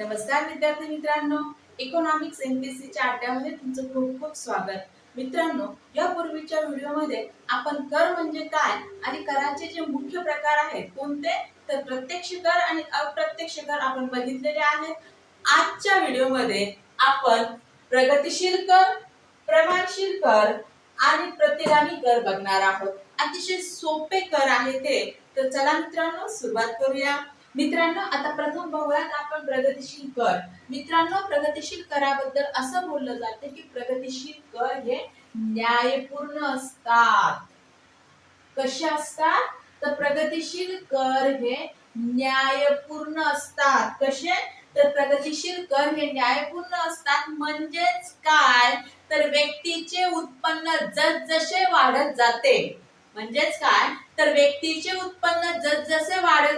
नमस्कार विद्यार्थी मित्रांनो. इकॉनॉमिक्स एमपीसीच्या अड्ड्यामध्ये तुमचं खूप खूप स्वागत. मित्रांनो यापूर्वीच्या व्हिडिओमध्ये आपण कर म्हणजे काय आणि कराचे जे मुख्य प्रकार आहेत कोणते तर प्रत्यक्ष कर आणि अप्रत्यक्ष कर आपण बघितलेले आहेत. आजच्या व्हिडिओमध्ये आपण प्रगतिशील कर प्रमाणशील कर आणि प्रतिगामी कर बघणार आहोत. अतिशय सोपे कर आहे ते. तर चला मित्रांनो सुरुवात करूया. मित्रांनो आता प्रथम बघूयात आपण प्रगतिशील कर. मित्रांनो प्रगतिशील कराबद्दल असं बोललं जातं की प्रगतिशील कर हे न्यायपूर्ण असतात. कसे असतात? तर प्रगतिशील कर हे न्यायपूर्ण असतात. कसे? तर प्रगतिशील कर हे न्यायपूर्ण असतात म्हणजेच काय? तर व्यक्तीचे उत्पन्न जसजसे वाढत जाते. म्हणजेच काय? तर व्यक्तीचे उत्पन्न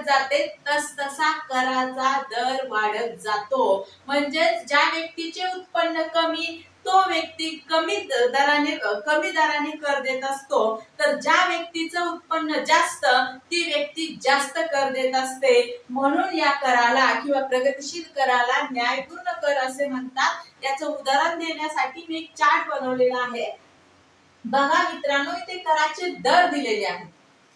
वाढत जाते तस तसा कराचा दर वाढत जातो. म्हणजेच ज्या व्यक्तीचे उत्पन्न कमी तो व्यक्ती कमी दराने कमी दराने कर देत असतो. तर ज्या व्यक्तीचं उत्पन्न जास्त ती व्यक्ती जास्त कर देत असते. म्हणून या कराला किंवा प्रगतिशील कराला न्यायपूर्ण कर असे म्हणतात. याचं उदाहरण देण्यासाठी मी एक चार्ट बनवलेला आहे. बघा मित्रांनो इथे कराचे दर दिलेले आहेत.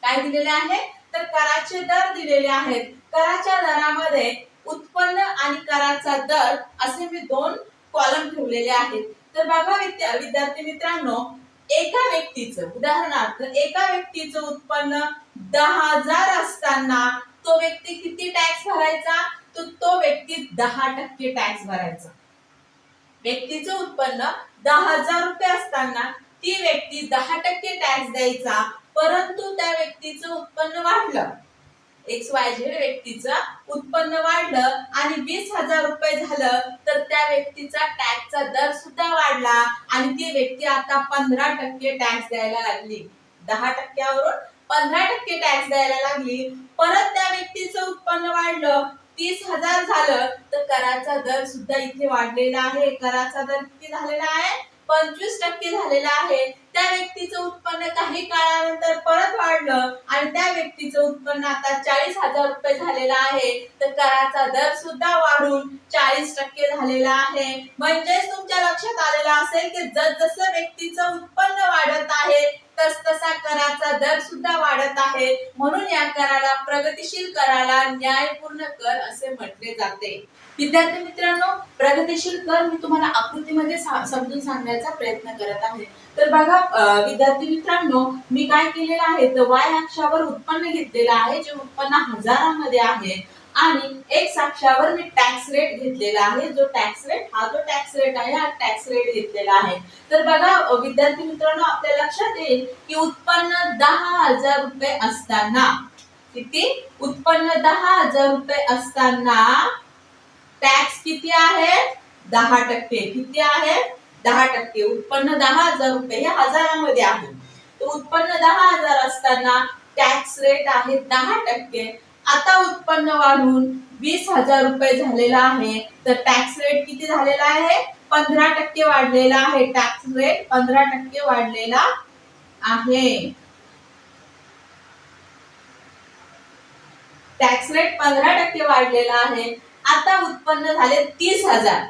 काय दिलेले आहे? तर कराचे दर दिलेले आहेत. कराच्या दरामध्ये उत्पन्न आणि कराचा दर असे मी दोन कॉलम ठेवलेले आहेत. तर बघा विद्या विद्यार्थी मित्रांनो एका व्यक्तीचं उदाहरणार्थ एका व्यक्तीचं उत्पन्न दहा हजार असताना तो व्यक्ती किती टॅक्स भरायचा? तर तो व्यक्ती दहा टक्के टॅक्स भरायचा. व्यक्तीचं उत्पन्न दहा हजार रुपये असताना ती व्यक्ती दहा टक्के टॅक्स द्यायचा. परंतु त्या व्यक्तीचं उत्पन्न वाढलं. एक्स वाय झेड व्यक्तीचं उत्पन्न वाढलं आणि वीस हजार रुपये झालं तर त्या व्यक्तीचा टॅक्सचा दर सुद्धा वाढला आणि ती व्यक्ती आता पंधरा टक्के टॅक्स द्यायला लागली. दहा टक्क्यावरून पंधरा टक्के टॅक्स द्यायला लागली. परत त्या व्यक्तीचं उत्पन्न वाढलं तीस हजार झालं तर कराचा दर सुद्धा इथे वाढलेला आहे. कराचा दर किती झालेला आहे? पंचवीस टक्के झालेला आहे. त्या व्यक्तीचं उत्पन्न काही काळानंतर परत वाढलं आणि त्या व्यक्तीचं उत्पन्न आता चाळीस हजार रुपये झालेलं आहे. तर कराचा दर सुद्धा वाढून चाळीस टक्के झालेला आहे. म्हणजेच तुमच्या लक्षात आलेलं असेल की जसजसं व्यक्तीचं उत्पन्न वाढत आहे तसतसा कराचा दर सुद्धा वाढत आहे. म्हणून या कराला प्रगतीशील कराला न्यायपूर्ण कर असे म्हटले जाते. विद्यार्थी मित्रांनो प्रगतीशील कर मी तुम्हाला आकृतीमध्ये समजून सांगण्याचा प्रयत्न करत आहे. तर बघा विद्यार्थी मित्रांनो मी काय केलेलं आहे? तर वाय अक्षावर उत्पन्न घेतलेलं आहे जे उत्पन्न हजारामध्ये आहे. आणि एक्स अक्षावर मी टॅक्स रेट घेतलेला आहे. जो टॅक्स रेट हा जो टॅक्स रेट आहे हा टॅक्स रेट घेतलेला आहे. तर बघा विद्यार्थी मित्रांनो आपल्या लक्षात येईल की उत्पन्न दहा हजार रुपये असताना किती? उत्पन्न दहा हजार रुपये असताना टॅक्स किती आहे? दहा टक्के. किती आहे? दहा टक्के. उत्पन्न दहा हजार रुपये हे हजारामध्ये आहे. तर उत्पन्न दहा हजार असताना टॅक्स रेट आहे दहा टक्के. आता उत्पन्न वाढून वीस हजार रुपये झालेला आहे. तर टॅक्स रेट किती झालेला आहे? पंधरा टक्के वाढलेला आहे. टॅक्स रेट पंधरा टक्के वाढलेला आहे. टॅक्स रेट पंधरा टक्के वाढलेला आहे. आता उत्पन्न झाले तीस हजार.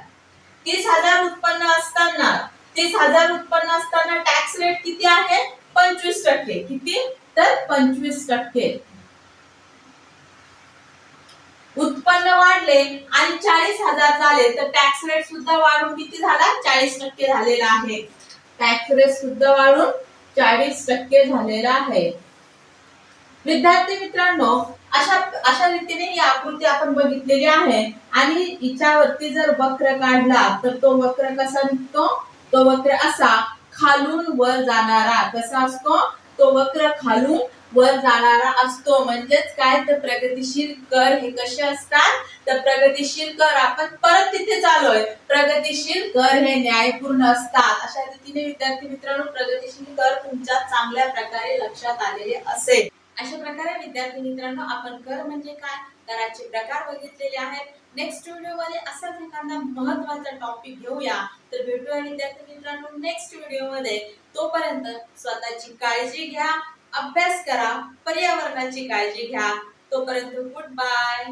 तीस हजार उत्पन्न असताना तीस हजार उत्पन्न असताना टॅक्स रेट किती आहे? पंचवीस टक्के. किती? तर पंचवीस टक्के. उत्पन्न वाढले आणि चाळीस हजार झाले तर टॅक्स रेट सुद्धा वाढून किती झाला? चाळीस टक्के झालेला आहे. टॅक्स रेट सुद्धा वाढून चाळीस टक्के झालेला आहे. विद्यार्थी मित्रांनो अशा अशा रीतीने ही आकृती आपण बघितलेली आहे. आणि हिच्यावरती जर वक्र काढला तर तो वक्र कसा निघतो? तो वक्र असा खालून वर जाणारा. कसा असतो? तो वक्र खालून वर जाणारा असतो. म्हणजेच काय? तर प्रगतीशील कर हे कसे असतात? तर प्रगतिशील कर आपण परत तिथे चालोय प्रगतीशील कर हे न्यायपूर्ण असतात. अशा रीतीने विद्यार्थी मित्रांनो प्रगतीशील कर तुमच्या चांगल्या प्रकारे लक्षात आलेले असेल. अशा प्रकारे विद्यार्थी मित्रांनो आपण कर म्हणजे काय? कराचे प्रकार बघितलेले आहेत. नेक्स्ट व्हिडिओमध्ये असाच एखादा महत्त्वाचा टॉपिक घेऊया. तर भेटूया विद्यार्थी मित्रांनो नेक्स्ट व्हिडिओमध्ये तोपर्यंत स्वतःची काळजी घ्या. अभ्यास करा पर्यावरणाची काळजी घ्या. तोपर्यंत गुड बाय.